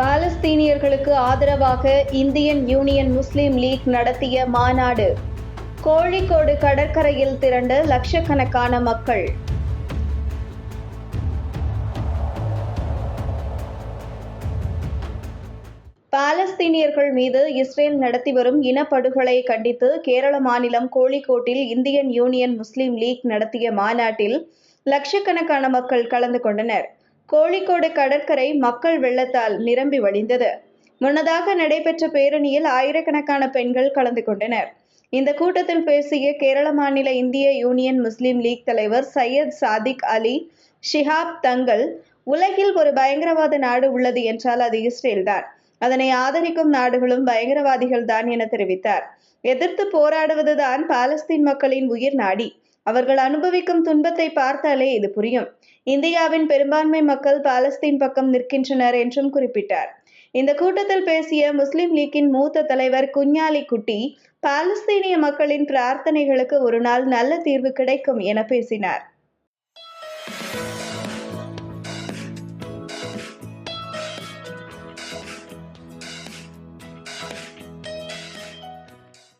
பாலஸ்தீனியர்களுக்கு ஆதரவாக Indian Union Muslim League நடத்திய மாநாடு. கோழிக்கோடு கடற்கரையில் திரண்டு லட்சக்கணக்கான மக்கள். பாலஸ்தீனியர்கள் மீது இஸ்ரேல் நடத்தி வரும் இனப்படுகொலை கண்டித்து கேரள மாநிலம் கோழிக்கோட்டில் இந்தியன் யூனியன் முஸ்லீம் லீக் நடத்திய மாநாட்டில் லட்சக்கணக்கான மக்கள் கலந்து கொண்டனர். கோழிக்கோடு கடற்கரை மக்கள் வெள்ளத்தால் நிரம்பி வழிந்தது. முன்னதாக நடைபெற்ற பேரணியில் ஆயிரக்கணக்கான பெண்கள் கலந்து கொண்டனர். இந்த கூட்டத்தில் பேசிய கேரள மாநில இந்திய யூனியன் முஸ்லீம் லீக் தலைவர் சையத் சாதிக் அலி ஷிஹாப் தங்கல் உலகில் ஒரு பயங்கரவாத நாடு உள்ளது என்றால் அது இஸ்ரேல் தான். அதனை ஆதரிக்கும் நாடுகளும் பயங்கரவாதிகள் தான் என தெரிவித்தார். எதிர்த்து போராடுவதுதான் பாலஸ்தீன் மக்களின் உயிர் நாடி. அவர்கள் அனுபவிக்கும் துன்பத்தை பார்த்தாலே இது புரியும். இந்தியாவின் பெரும்பான்மை மக்கள் பாலஸ்தீன் பக்கம் நிற்கின்றனர் என்றும் குறிப்பிட்டார். இந்த கூட்டத்தில் பேசிய முஸ்லிம் லீக்கின் மூத்த தலைவர் குஞ்ஞாலி குட்டி பாலஸ்தீனிய மக்களின் பிரார்த்தனைகளுக்கு ஒரு நாள் நல்ல தீர்வு கிடைக்கும் என பேசினார்.